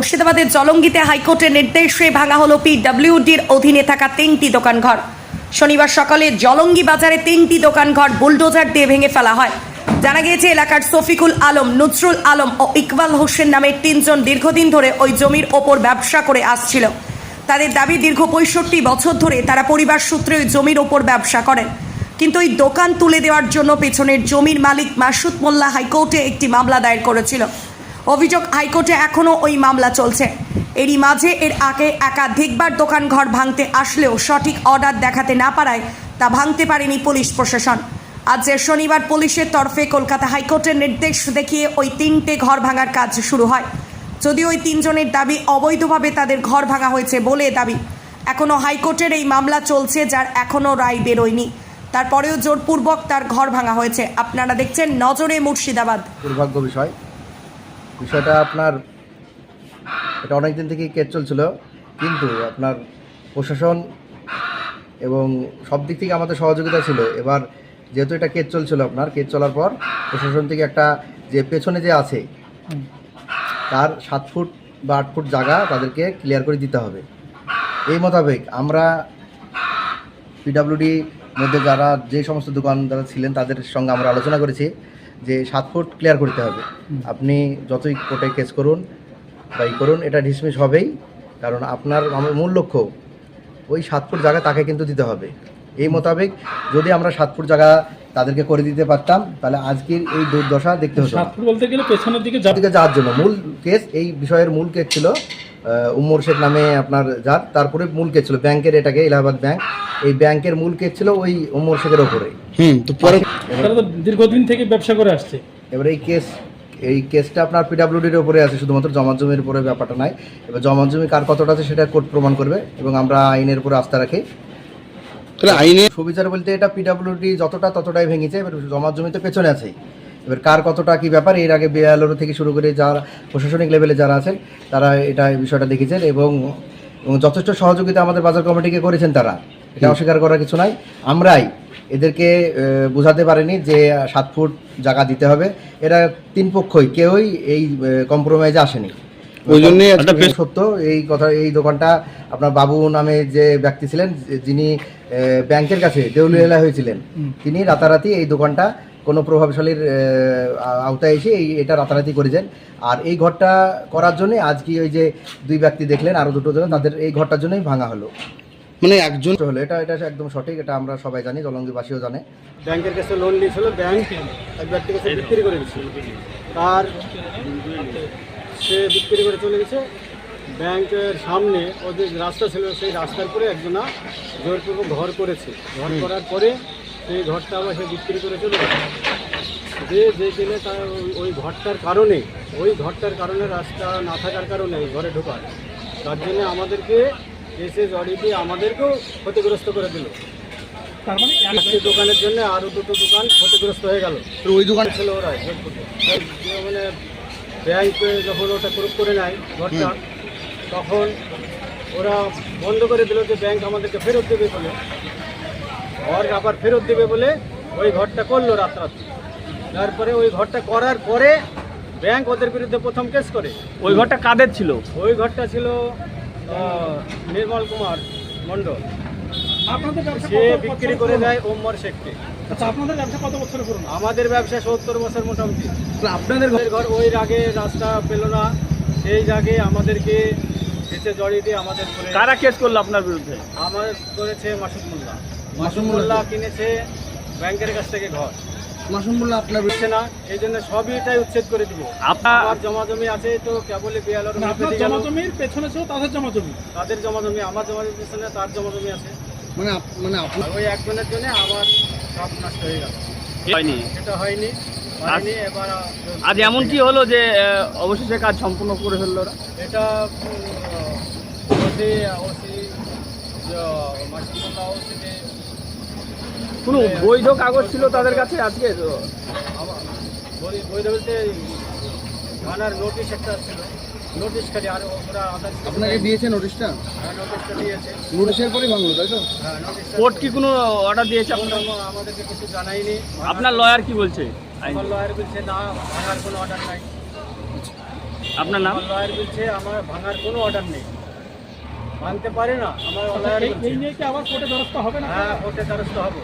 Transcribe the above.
মুর্শিদাবাদের জলঙ্গিতে হাইকোর্টের নির্দেশে ভাঙা হলো পিডব্লিউডির অধীনে থাকা তিনটি দোকানঘর। শনিবার সকালে জলঙ্গি বাজারে তিনটি দোকানঘর বুলডোজার দিয়ে ভেঙে ফেলা হয়। জানা গিয়েছে, এলাকার সফিকুল আলম, নজরুল আলম ও ইকবাল হোসেন নামের তিনজন দীর্ঘদিন ধরে ওই জমির ওপর ব্যবসা করে আসছিল। তাদের দাবি, দীর্ঘ পঁয়ষট্টি বছর ধরে তারা পরিবার সূত্রে ওই জমির ওপর ব্যবসা করেন। কিন্তু ওই দোকান তুলে দেওয়ার জন্য পেছনের জমির মালিক মাসুদ মোল্লা হাইকোর্টে একটি মামলা দায়ের করেছিল। অভিযোগ হাইকোর্টে এখনও ওই মামলা চলছে। এরই মাঝে এর আগে একাধিকবার দোকান ঘর ভাঙতে আসলেও সঠিক অর্ডার দেখাতে না পারায় তা ভাঙতে পারেনি পুলিশ প্রশাসন। আজ শনিবার পুলিশের তরফে কলকাতা হাইকোর্টের নির্দেশ দেখিয়ে ওই তিনটে ঘর ভাঙার কাজ শুরু হয়। যদিও ওই তিনজনের দাবি অবৈধভাবে তাদের ঘর ভাঙা হয়েছে বলে দাবি। এখনও হাইকোর্টের এই মামলা চলছে যার এখনও রায় বেরোয়নি। তারপরেও জোরপূর্বক তার ঘর ভাঙা হয়েছে। আপনারা দেখছেন নজরে মুর্শিদাবাদ। দুর্ভাগ্য বিষয়। বিষয়টা আপনার এটা অনেক দিন থেকেই কেস চলছিল কিন্তু আপনার প্রশাসন এবং সব দিক থেকে আমাদের সহযোগিতা ছিল। এবার যেহেতু এটা কেস চলছিল আপনার কেস চলার পর প্রশাসন থেকে একটা যে পেছনে যে আছে তার সাত ফুট বা আট ফুট জায়গা তাদেরকে ক্লিয়ার করে দিতে হবে। এই মোতাবেক আমরা পিডাব্লিউডি মধ্যে যারা যে সমস্ত দোকানদার ছিলেন তাদের সঙ্গে আমরা আলোচনা করেছি। যে সাত ফুট ক্লিয়ার করতে হবে। আপনি যতই কোর্টে কেস করুন বা ই করুন এটা ডিসমিস হবেই। কারণ আপনার আমার মূল লক্ষ্য ওই সাত ফুট জায়গা তাকে কিন্তু দিতে হবে। এই মোতাবেক যদি আমরা সাত ফুট জায়গা তাদেরকে করে দিতে পারতাম তাহলে আজকের এই দুর্দশা দেখতে হতো বলতে গেলে পেছনের দিকে দিকে যাওয়ার জন্য মূল কেস এই বিষয়ের মূল কেস ছিল উমর শেখ নামে আপনার যার তারপরে মূল কেস ছিল ব্যাংকের এটাকে এলাহাবাদ ব্যাংক। এই ব্যাংকের মূল কেস ছিল ওই উমর শেখের ওপরে। হুম তো পরে তারা তো দীর্ঘদিন থেকে ব্যবসা করে আসছে। এবার এই কেস এই কেসটা আপনার পিডাব্লিউডির উপরে আছে শুধুমাত্র জমা জমির উপরে ব্যাপারটা নাই। এবার জমা জমি কার কতটা আছে সেটা কোর্ট প্রমাণ করবে এবং আমরা আইনের উপরে আস্থা রাখি। তাহলে আইনে সুবিচার বলতে এটা পিডাব্লিউডি যতটা ততটাই ভেঙেছে এবার জমা জমি তো পেছনে আছে। এবার কার কতটা কি ব্যাপার এর আগে বিএলওর থেকে শুরু করে যারা প্রশাসনিক লেভেলে যারা আছেন তারা এটা এই বিষয়টা দেখেছেন এবং এবং যথেষ্ট সহযোগিতা আমাদের বাজার কমিটিকে করেছেন তারা। এটা অস্বীকার করার কিছু নাই। আমরাই এদেরকে বোঝাতে পারিনি যে সাত ফুট জায়গা দিতে হবে। এরা তিন পক্ষই কেউই এই কম্প্রোমাইজে আসেনি। ওই জন্যই সত্য এই কথা এই দোকানটা আপনার বাবু নামে যে ব্যক্তি ছিলেন যিনি ব্যাংকের কাছে দেউলিয়ালা হয়েছিলেন তিনি রাতারাতি এই দোকানটা কোনো প্রভাবশালীর আওতায় এসে এই এটা রাতারাতি করেছেন আর এই ঘরটা করার জন্য আজকে ওই যে দুই ব্যক্তি দেখলেন আরও দুটো জন তাদের এই ঘরটার জন্যই ভাঙা হলো। মানে একজন হলো এটা এটা একদম সঠিক এটা আমরা সবাই জানি জলঙ্গিবাসীও জানে। ব্যাংকের কাছে লোন নিয়েছিল ব্যাংক এক ব্যক্তির কাছে বিক্রি করে দিচ্ছে তার সে বিক্রি করে চলে গেছে। ব্যাংকের সামনে ওদের রাস্তা ছিল সেই রাস্তার পরে একজনা জোরপূর্বক ঘর করেছে। ঘর করার পরে সেই ঘরটা আবার সে বিক্রি করে চলে গেছে। যে যে দিনে তার ওই ঘরটার কারণে ওই ঘরটার কারণে রাস্তা না থাকার কারণে ঘরে ঢোকার। তার জন্য আমাদেরকে এসে জড়ি দিয়ে আমাদেরকেও ক্ষতিগ্রস্ত করে দিল। তার মানে একটি দোকানের জন্য আরও দুটো দোকান ক্ষতিগ্রস্ত হয়ে গেল। ওই দোকান ছিল ওরা মানে ব্যাংক যখন ওটা প্রুভ করে নেয় ঘরটা তখন ওরা বন্ধ করে দিল যে ব্যাংক আমাদেরকে ফেরত দেবে বলে। ঘর আবার ফেরত দেবে বলে ওই ঘরটা করল রাতারাতি। তারপরে ওই ঘরটা করার পরে ব্যাংক ওদের বিরুদ্ধে প্রথম কেস করে। ওই ঘরটা কাদের ছিল? ওই ঘরটা ছিল নির্মল কুমার মণ্ডল। আপনাদের ব্যবসা সে বিক্রি করে? দেয় ওমর শেখকে। আচ্ছা আপনাদের ব্যবসা কত বছর পুরনো আমাদের ব্যবসা সত্তর বছর মোটামুটি। আপনাদের আমাদের ঘর ওই আগে রাস্তা পেল না সেই জায়গায় আমাদেরকে এসে জড়িয়ে দিয়ে আমাদের করে কারা কেস করল আপনার বিরুদ্ধে? আমার করেছে মাসুদ মোল্লা। মাসুম মাসুদ মোল্লা। কিনেছে ব্যাংকের কাছ থেকে ঘর। মাসুম বলল আপনার দিচ্ছে না এই জন্য সবইটাই উচ্ছেদ করে দিব। আপনার জমা জমি আছে তো কেবলই বিয়ালোর জমা জমির পেছনে ছিল তাদের জমা জমি তাদের জমা জমি আমার জমা জমি পিছনে তার জমা জমি আছে। মানে মানে আপনার ওই একজনের জন্য আমার সব নষ্ট হয়ে গেল। হয়নি। এটা হয়নি হয়নি এবার আজ এমন কি হলো যে অবশেষে কাজ সম্পূর্ণ করে ফেলল এটা ওসি ওসি মাসিমুল্লাহ ওসিকে কোনো বৈধ কাগজ ছিল তাদের কাছে আজকে? তো বই- বৈধ বলতে থানার নোটিশ একটা ছিল নোটিশ খালি আর ওরা আপনাকে দিয়েছে নোটিশটা হ্যাঁ নোটিশটা দিয়েছে। নোটিশের পরেই ভাঙলো তাই তো? হ্যাঁ কোর্ট কি কোনো অর্ডার দিয়েছে আপনার আমাদেরকে কিছু জানাইনি আপনার লয়ার কি বলছে? আমার লয়ার বলছে না ভাঙার কোনো অর্ডার নাই। আপনার নাম? লয়ার বলছে আমার ভাঙার কোনো অর্ডার নেই। ভাঙতে পারে না আমার লয়ার এই- এই নিয়ে কি আবার কোর্টে দ্বারস্থ হবে না? হ্যাঁ কোর্টে দ্বারস্থ হব।